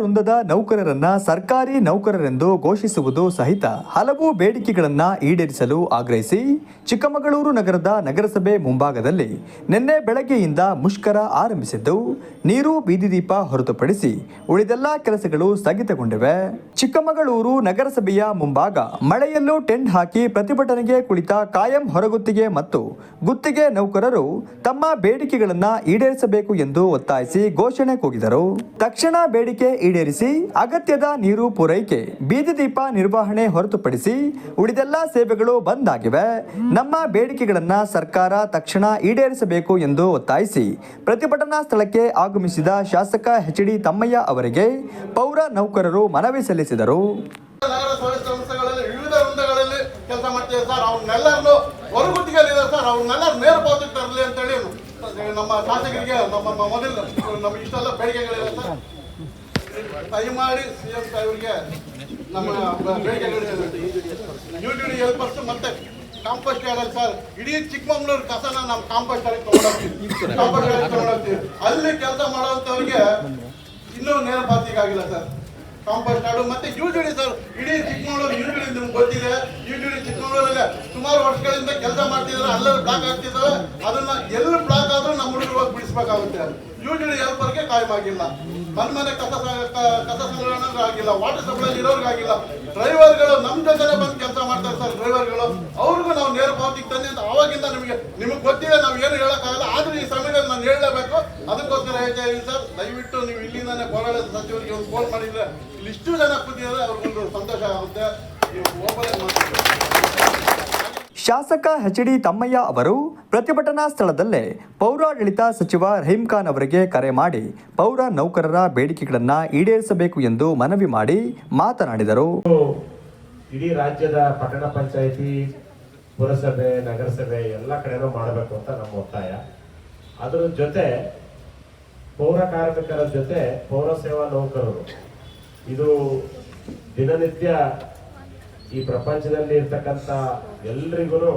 ವೃಂದದ ನೌಕರರನ್ನ ಸರ್ಕಾರಿ ನೌಕರರೆಂದು ಘೋಷಿಸುವುದು ಸಹಿತ ಹಲವು ಬೇಡಿಕೆಗಳನ್ನ ಈಡೇರಿಸಲು ಆಗ್ರಹಿಸಿ ಚಿಕ್ಕಮಗಳೂರು ನಗರದ ನಗರಸಭೆ ಮುಂಭಾಗದಲ್ಲಿ ನಿನ್ನೆ ಬೆಳಗ್ಗೆಯಿಂದ ಮುಷ್ಕರ ಆರಂಭಿಸಿದ್ದು, ನೀರು ಬೀದಿ ದೀಪ ಹೊರತುಪಡಿಸಿ ಉಳಿದೆಲ್ಲ ಕೆಲಸಗಳು ಸ್ಥಗಿತಗೊಂಡಿವೆ. ಚಿಕ್ಕಮಗಳೂರು ನಗರಸಭೆಯ ಮುಂಭಾಗ ಮಳೆಯಲ್ಲೂ ಟೆಂಟ್ ಹಾಕಿ ಪ್ರತಿಭಟನೆಗೆ ಕುಳಿತ ಕಾಯಂ ಹೊರಗುತ್ತಿಗೆ ಮತ್ತು ಗುತ್ತಿಗೆ ನೌಕರರು ತಮ್ಮ ಬೇಡಿಕೆಗಳನ್ನ ಈಡೇರಿಸಬೇಕು ಎಂದು ಒತ್ತಾಯಿಸಿ ಘೋಷಣೆ ಕೂಗಿದರು. ತಕ್ಷಣ ಬೇಡಿಕೆ ಈಡೇರಿಸಿ ಅಗತ್ಯದ ನೀರು ಪೂರೈಕೆ, ಬೀದಿ ದೀಪ ನಿರ್ವಹಣೆ ಹೊರತುಪಡಿಸಿ ಉಳಿದೆಲ್ಲ ಸೇವೆಗಳು ಬಂದ್ ಆಗಿವೆ ನಮ್ಮ ಬೇಡಿಕೆಗಳನ್ನು ಸರ್ಕಾರ ತಕ್ಷಣ ಈಡೇರಿಸಬೇಕು ಎಂದು ಒತ್ತಾಯಿಸಿ ಪ್ರತಿಭಟನಾ ಸ್ಥಳಕ್ಕೆ ಆಗಮಿಸಿದ ಶಾಸಕ ಎಚ್ ಡಿ ತಮ್ಮಯ್ಯ ಅವರಿಗೆ ಪೌರ ನೌಕರರು ಮನವಿ ಸಲ್ಲಿಸಿದರು. ಕೆಲಸ ಸರ್. ನೇರ ತರಲಿ ನಮ್ಮ ಶಾಸಕರಿಗೆ ನಮ್ಮ ಮೊದಲು, ನಮ್ಮ ಇಷ್ಟೆಲ್ಲ ಬೇಡಿಕೆಗಳಿವೆ ಸರ್. ದಯಮಾಡಿ ಸಿ ಎಂ ಸಾಹೇಬರಿಗೆ ನಮ್ಮ ಬ- ಬೇಡಿಕೆಗಳು ಯು ಟಿ ಹೆಲ್ಪರ್ಸ್ ಮತ್ತೆ ಕಾಂಪೋಸ್ಟ್ ಯಾರ್ಡ್ ಸರ್, ಇಡೀ ಚಿಕ್ಕಮಂಗ್ಳೂರು ಕಸನ ನಮ್ಮ ಕಾಂಪೋಸ್ಟ್ ಯಾರ್ಡ್ ತಗೊಂಡೋಗ್ತೀವಿ. ಕಾಂಪೋಸ್ಟ್ ಅಲ್ಲಿ ಕೆಲಸ ಮಾಡೋಂಥವ್ರಿಗೆ ಇನ್ನೂ ನೇರ ಸರ್. ಕಾಂಪೋಸ್ಟ್ ಯಾರ್ಡು ಮತ್ತೆ ಯು ಸರ್, ಇಡೀ ಚಿಕ್ಕಮಂಗ್ಳೂರು ಯು ಟಿ ನಿಮ್ಗೆ ಗೊತ್ತಿದೆ. ಯು ಟಿ ಡಿ ಚಿಕ್ಕಮಗಳೂರಲ್ಲಿ ಸುಮಾರು ವರ್ಷಗಳಿಂದ ಕೆಲಸ ಮಾಡ್ತಿದ್ರೆ ಅಲ್ಲೆಲ್ಲ ಬ್ಲಾಕ್ ಆಗ್ತಿದ್ದಾರೆ ಅದನ್ನ ಎಲ್ಲಿ ಬ್ಲಾಕ್ ಆದ್ರೂ ನಮ್ಮ ಹುಡುಗರು ಹೋಗಿ ಬಿಡಿಸ್ಬೇಕಾಗುತ್ತೆ ಯು ಟಿ ಡಿ ಹೆಲ್ಪರ್ಗೆ ಕಾಯಂ ಆಗಿಲ್ಲ. ಮನೆ ಮನೆ ಕಸ ಕಸ ಸಂಗ್ರಹಣೆ ಆಗಿಲ್ಲ ವಾಟರ್ ಸಪ್ಲೈ ಇರೋರ್ಗಾಗಿಲ್ಲ ಡ್ರೈವರ್ಗಳು ನಮ್ಮ ಜೊತೆನೆ ಬಂದು ಕೆಲಸ ಮಾಡ್ತಾರೆ ಸರ್ ಡ್ರೈವರ್ಗಳು ಅವ್ರಿಗೂ ನಾವು ನೇರ ಪಾವತಿಗೆ ತಂದೆ ಅಂತ ಅವಾಗಿಂದ ನಿಮಗೆ ನಿಮಗೆ ಗೊತ್ತಿದೆ, ನಾವು ಏನು ಹೇಳೋಕ್ಕಾಗಲ್ಲ. ಆದ್ರೂ ಈ ಸಮಯದಲ್ಲಿ ನಾನು ಹೇಳಲೇಬೇಕು ಅದಕ್ಕೋಸ್ಕರ ಹೇಳ್ತಾ ಇದ್ದೀನಿ ಸರ್, ದಯವಿಟ್ಟು ನೀವು ಇಲ್ಲಿಂದಾನೆ ಹೋರಾಟ ಸಚಿವರಿಗೆ ಒಂದು ಫೋನ್ ಮಾಡಿದ್ರೆ ಇಲ್ಲಿ ಇಷ್ಟು ಜನ ಕೂತಿದ್ದಾರೆ, ಅವ್ರಿಗೊಂದು ಸಂತೋಷ ಆಗುತ್ತೆ. ನೀವು ಓಪನ್ ಮಾತಾಡಿ ಶಾಸಕ ಎಚ್ ಡಿ ತಮ್ಮಯ್ಯ ಅವರು ಪ್ರತಿಭಟನಾ ಸ್ಥಳದಲ್ಲೇ ಪೌರಾಡಳಿತ ಸಚಿವ ರಹೀಂ ಖಾನ್ ಅವರಿಗೆ ಕರೆ ಮಾಡಿ ಪೌರ ನೌಕರರ ಬೇಡಿಕೆಗಳನ್ನು ಈಡೇರಿಸಬೇಕು ಎಂದು ಮನವಿ ಮಾಡಿ ಮಾತನಾಡಿದರು. ಇಡೀ ರಾಜ್ಯದ ಪಟ್ಟಣ ಪಂಚಾಯಿತಿ, ಪುರಸಭೆ, ನಗರಸಭೆ ಎಲ್ಲ ಕಡೆನೂ ಮಾಡಬೇಕು ಅಂತ ನಮ್ಮ ಒತ್ತಾಯ. ಅದರ ಜೊತೆ ಪೌರ ಕಾರ್ಮಿಕರ ಜೊತೆ ಪೌರ ಸೇವಾ ನೌಕರರು. ಇದು ದಿನನಿತ್ಯ ಈ ಪ್ರಪಂಚದಲ್ಲಿ ಇರ್ತಕ್ಕಂಥ ಎಲ್ರಿಗೂ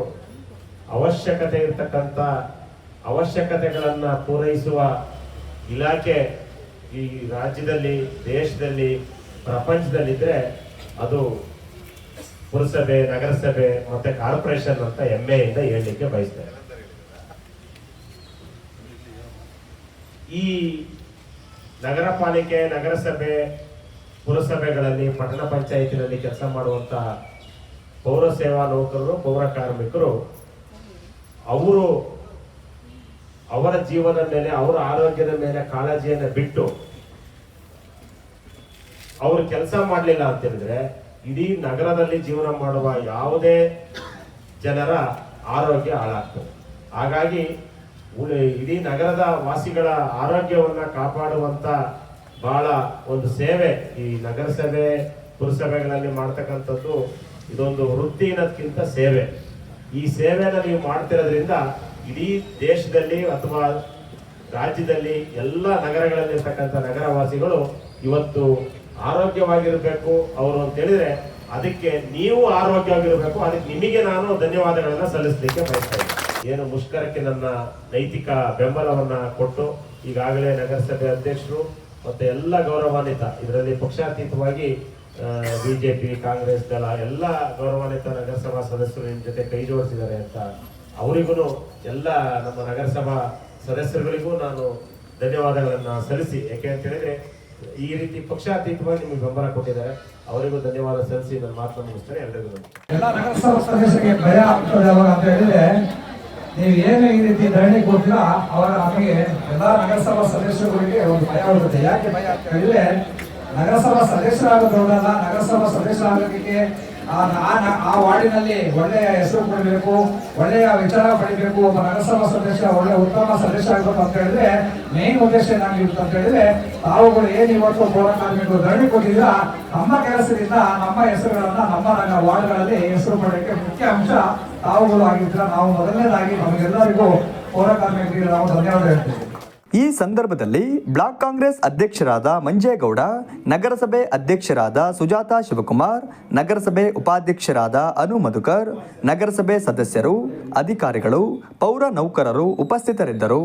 ಅವಶ್ಯಕತೆ ಇರ್ತಕ್ಕಂಥ ಅವಶ್ಯಕತೆಗಳನ್ನು ಪೂರೈಸುವ ಇಲಾಖೆ ಈ ರಾಜ್ಯದಲ್ಲಿ, ದೇಶದಲ್ಲಿ ಪ್ರಪಂಚದಲ್ಲಿದ್ದರೆ ಅದು ಪುರಸಭೆ, ನಗರಸಭೆ ಮತ್ತೆ ಕಾರ್ಪೊರೇಷನ್ ಅಂತ ಹೆಮ್ಮೆಯಿಂದ ಹೇಳಲಿಕ್ಕೆ ಬಯಸ್ತಾರೆ ಈ ನಗರ ಪಾಲಿಕೆ ನಗರಸಭೆ ಪುರಸಭೆಗಳಲ್ಲಿ, ಪಟ್ಟಣ ಪಂಚಾಯತಿನಲ್ಲಿ ಕೆಲಸ ಮಾಡುವಂತ ಪೌರ ಸೇವಾ ನೌಕರರು, ಪೌರ ಕಾರ್ಮಿಕರು, ಅವರು ಅವರ ಜೀವನದ ಮೇಲೆ, ಅವರ ಆರೋಗ್ಯದ ಮೇಲೆ ಕಾಳಜಿಯನ್ನು ಬಿಟ್ಟು ಅವರು ಕೆಲಸ ಮಾಡಲಿಲ್ಲ ಅಂತ ಹೇಳಿದ್ರೆ ಇಡೀ ನಗರದಲ್ಲಿ ಜೀವನ ಮಾಡುವ ಯಾವುದೇ ಜನರ ಆರೋಗ್ಯ ಹಾಳಾಗ್ತದೆ. ಹಾಗಾಗಿ ಇಡೀ ನಗರದ ವಾಸಿಗಳ ಆರೋಗ್ಯವನ್ನು ಕಾಪಾಡುವಂತ ಬಹಳ ಒಂದು ಸೇವೆ ಈ ನಗರಸಭೆ, ಪುರಸಭೆಗಳಲ್ಲಿ ಮಾಡ್ತಕ್ಕಂಥದ್ದು ಇದೊಂದು ವೃತ್ತಿ ಸೇವೆ. ಈ ಸೇವೆನ ನೀವು ಮಾಡ್ತಿರೋದ್ರಿಂದ ಇಡೀ ದೇಶದಲ್ಲಿ ಅಥವಾ ರಾಜ್ಯದಲ್ಲಿ ಎಲ್ಲ ನಗರಗಳಲ್ಲಿರ್ತಕ್ಕಂಥ ನಗರವಾಸಿಗಳು ಇವತ್ತು ಆರೋಗ್ಯವಾಗಿರಬೇಕು ಅವರು ಅಂತ ಹೇಳಿದ್ರೆ ಅದಕ್ಕೆ ನೀವು ಆರೋಗ್ಯವಾಗಿರಬೇಕು, ಅದಕ್ಕೆ ನಿಮಗೆ ನಾನು ಧನ್ಯವಾದಗಳನ್ನು ಸಲ್ಲಿಸಲಿಕ್ಕೆ ಬಯಸ್ತಾ ಏನು ಮುಷ್ಕರಕ್ಕೆ ನನ್ನ ನೈತಿಕ ಬೆಂಬಲವನ್ನ ಕೊಟ್ಟು ಈಗಾಗಲೇ ನಗರಸಭೆ ಅಧ್ಯಕ್ಷರು ಮತ್ತೆ ಎಲ್ಲ ಗೌರವಾನ್ವಿತ. ಇದರಲ್ಲಿ ಪಕ್ಷಾತೀತವಾಗಿ ಬಿಜೆಪಿ, ಕಾಂಗ್ರೆಸ್ ದಳ ಎಲ್ಲ ಗೌರವಾನ್ವಿತ ನಗರಸಭಾ ಸದಸ್ಯರು ನಿಮ್ಮ ಜೊತೆ ಕೈ ಜೋಡಿಸಿದ್ದಾರೆ ಅಂತ ಅವರಿಗೂ ಎಲ್ಲ ನಮ್ಮ ನಗರಸಭಾ ಸದಸ್ಯರುಗಳಿಗೂ ನಾನು ಧನ್ಯವಾದಗಳನ್ನು ಸಲ್ಲಿಸಿ. ಯಾಕೆ ಅಂತ ಹೇಳಿದ್ರೆ, ಈ ರೀತಿ ಪಕ್ಷಾತೀತವಾಗಿ ನಿಮಗೆ ಬೆಂಬಲ ಕೊಟ್ಟಿದ್ದಾರೆ. ಅವರಿಗೂ ಧನ್ಯವಾದ ಸಲ್ಲಿಸಿ ನನ್ನ ಮಾತನ್ನು ಮುಗಿಸ್ತಾರೆ ಎಲ್ಲರಿಗೂ ಎಲ್ಲ ನಗರಸಭಾ ಸದಸ್ಯರಿಗೆ ಭಯ ಆಗ್ತದೆ ಅಂತ ಹೇಳಿದ್ರೆ ನೀವು ಏನು ಈ ರೀತಿ ಧರಣಿ ಕೊಡ್ತೀರಾ ಅವರ ನಮಗೆ ಎಲ್ಲ ನಗರಸಭಾ ಸದಸ್ಯರುಗಳಿಗೆ ಒಂದು ಭಯ ಆಗುತ್ತೆ. ಯಾಕೆ? ಭಯ ಇಲ್ಲೇ ನಗರಸಭಾ ಸದಸ್ಯರಾಗೋದಲ್ಲ ನಗರಸಭಾ ಸದಸ್ಯರಾಗೋದಕ್ಕೆ ಆ ವಾರ್ಡಿನಲ್ಲಿ ಒಳ್ಳೆಯ ಹೆಸರು ಕೊಡಬೇಕು, ಒಳ್ಳೆಯ ವಿಚಾರ ಪಡಿಬೇಕು, ಒಬ್ಬ ನಗರಸಭಾ ಸದಸ್ಯ ಒಳ್ಳೆ ಉತ್ತಮ ಸದಸ್ಯ ಆಗಬೇಕು ಅಂತ ಹೇಳಿದ್ರೆ ಮೇನ್ ಉದ್ದೇಶ ಏನಾಗಿರುತ್ತೆ ಅಂತ ಹೇಳಿದ್ರೆ ತಾವುಗಳು ಏನ್ ಇವತ್ತು ಪೌರ ಕಾರ್ಮಿಕರು ಧರಣಿ ಕೊಟ್ಟಿದ್ರ ನಮ್ಮ ಕೆಲಸದಿಂದ, ನಮ್ಮ ಹೆಸರುಗಳನ್ನ, ನಮ್ಮ ವಾರ್ಡ್ಗಳಲ್ಲಿ ಹೆಸರು ಪಡೆಯಕ್ಕೆ ಮುಖ್ಯ ಅಂಶ ತಾವುಗಳು ಆಗಿದ್ರೆ ನಾವು ಮೊದಲನೇದಾಗಿ ನಮಗೆಲ್ಲರಿಗೂ ಪೌರ ಕಾರ್ಮಿಕರಿಗೆ ನಾವು ಧನ್ಯವಾದ ಹೇಳ್ತೀವಿ. ಈ ಸಂದರ್ಭದಲ್ಲಿ ಬ್ಲಾಕ್ ಕಾಂಗ್ರೆಸ್ ಅಧ್ಯಕ್ಷರಾದ ಮಂಜೇಗೌಡ, ನಗರಸಭೆ ಅಧ್ಯಕ್ಷರಾದ ಸುಜಾತಾ ಶಿವಕುಮಾರ್, ನಗರಸಭೆ ಉಪಾಧ್ಯಕ್ಷರಾದ ಅನು ಮಧುಕರ್, ನಗರಸಭೆ ಸದಸ್ಯರು, ಅಧಿಕಾರಿಗಳು, ಪೌರ ನೌಕರರು ಉಪಸ್ಥಿತರಿದ್ದರು.